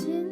心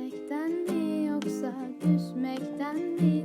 düşmekten mi yoksa düşmekten mi?